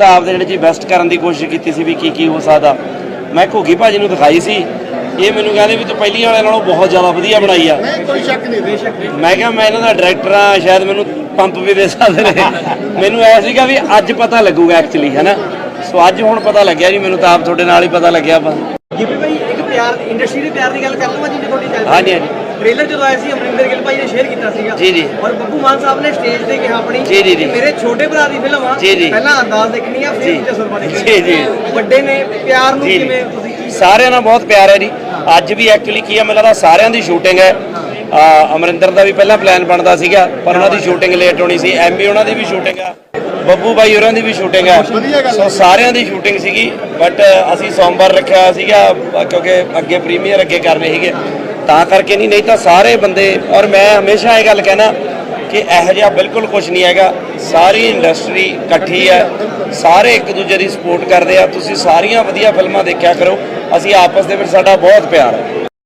ਤਾਂ ਆਪਦੇ ਜਿਹੜੇ ਜੀ ਬੈਸਟ ਕਰਨ ਦੀ ਕੋਸ਼ਿਸ਼ ਕੀਤੀ ਸੀ ਵੀ ਕੀ ਕੀ ਹੋ ਸਕਦਾ। ਮੈਂ ਘੋਗੀ ਭਾਜੀ ਨੂੰ ਦਿਖਾਈ ਸੀ। ਇਹ ਮੈਨੂੰ ਕਹਿੰਦੇ ਵੀ ਤੂੰ ਪਹਿਲੀ ਵਾਲੇ ਨਾਲੋਂ ਬਹੁਤ ਜ਼ਿਆਦਾ ਵਧੀਆ ਬਣਾਈ ਆ। ਨਹੀਂ ਕੋਈ ਸ਼ੱਕ ਨਹੀਂ ਬੇਸ਼ੱਕ ਮੈਂ ਕਿਹਾ ਮੈਂ ਇਹਨਾਂ ਦਾ ਡਾਇਰੈਕਟਰ ਆ ਸ਼ਾਇਦ ਮੈਨੂੰ ਪੰਪ ਵੀ ਦੇ ਸਕਦੇ ਨੇ। ਮੈਨੂੰ ਐ ਸੀਗਾ ਵੀ ਅੱਜ ਪਤਾ ਲੱਗੂਗਾ ਐਕਚੁਅਲੀ ਹੈਨਾ? ਸੋ ਅੱਜ ਹੁਣ ਪਤਾ ਲੱਗਿਆ ਜੀ ਮੈਨੂੰ ਤਾਂ ਆਪ ਤੁਹਾਡੇ ਨਾਲ ਹੀ ਪਤਾ ਲੱਗਿਆ ਬਸ ਗਿੱਪੀ ਭਾਈ ਇੱਕ ਪਿਆਰ ਇੰਡਸਟਰੀ ਦੇ ਪਿਆਰ ਦੀ ਗੱਲ ਕਰ ਲਵਾਂ ਜਿਵੇਂ ਤੁਹਾਡੀ ਚੱਲ ਹਾਂਜੀ, ਹਾਂਜੀ। ਟ੍ਰੇਲਰ ਜਦੋਂ ਆਇਆ ਸੀ ਅਮਰਿੰਦਰ ਗਿੱਲ ਭਾਈ ਨੇ ਸ਼ੇਅਰ ਕੀਤਾ ਸੀਗਾ ਜੀ, ਜੀ। ਔਰ ਬੱਬੂ ਮਾਨ ਸਾਹਿਬ ਨੇ ਸਟੇਜ ਤੇ ਕਿਹਾ ਆਪਣੀ ਜੀ, ਜੀ, ਜੀ। ਕਿ ਮੇਰੇ ਛੋਟੇ ਭਰਾ ਦੀ ਫਿਲਮ ਆ ਜੀ, ਜੀ। ਪਹਿਲਾਂ ਅੰਦਾਜ਼ ਦੇਖਣੀ ਆ ਫਿਰ। ਜਸਰਬਾ ਦੇਖਣੀ ਜੀ, ਜੀ। ਵੱਡੇ ਨੇ ਪਿਆਰ ਨੂੰ ਜੀ। ਕਿਵੇਂ ਤੁਸੀਂ ਸਾਰਿਆਂ ਨਾਲ ਬਹੁਤ ਪਿਆਰ ਹੈ ਜੀ ਅੱਜ ਵੀ ਐਕਚੁਅਲੀ ਕੀ ਹੈ ਮੈਨੂੰ ਲੱਗਦਾ ਸਾਰਿਆਂ ਦੀ ਸ਼ੂਟਿੰਗ ਹੈ ਆ, ਅਮਰਿੰਦਰ ਦਾ ਵੀ ਪਹਿਲਾਂ ਪਲਾਨ ਬਣਦਾ ਸੀਗਾ ਪਰ ਉਹਨਾਂ ਦੀ ਸ਼ੂਟਿੰਗ ਲੇਟ ਹੋਣੀ ਸੀ ਐਮੀ ਉਹਨਾਂ ਦੀ ਵੀ ਸ਼ੂਟਿੰਗ ਆ ਬੱਬੂ ਬਾਈ ਹੋਰਾਂ ਦੀ ਵੀ ਸ਼ੂਟਿੰਗ ਆ ਸੋ ਸਾਰਿਆਂ ਦੀ ਸ਼ੂਟਿੰਗ ਸੀਗੀ ਬਟ ਅਸੀਂ ਸੋਮਵਾਰ ਰੱਖਿਆ ਹੋਇਆ ਸੀਗਾ ਅ, ਕਿਉਂਕਿ ਅੱਗੇ ਪ੍ਰੀਮੀਅਰ ਅੱਗੇ ਕਰਨੇ ਸੀਗੇ ਤਾਂ ਕਰਕੇ ਨਹੀਂ ਨਹੀਂ ਤਾਂ ਸਾਰੇ ਬੰਦੇ, ਔਰ ਮੈਂ ਹਮੇਸ਼ਾ ਇਹ ਗੱਲ ਕਹਿਣਾ ਕਿ ਇਹੋ ਜਿਹਾ ਬਿਲਕੁਲ ਕੁਝ ਨਹੀਂ ਹੈਗਾ। ਸਾਰੀ ਇੰਡਸਟਰੀ ਇਕੱਠੀ ਹੈ। ਸਾਰੇ ਇੱਕ ਦੂਜੇ ਦੀ ਸਪੋਰਟ ਕਰਦੇ ਆ। ਤੁਸੀਂ ਸਾਰੀਆਂ ਵਧੀਆ ਫਿਲਮਾਂ ਦੇਖਿਆ ਕਰੋ। ਅਸੀਂ ਆਪਸ ਦੇ ਵਿੱਚ ਸਾਡਾ ਬਹੁਤ ਪਿਆਰ ਹੈ।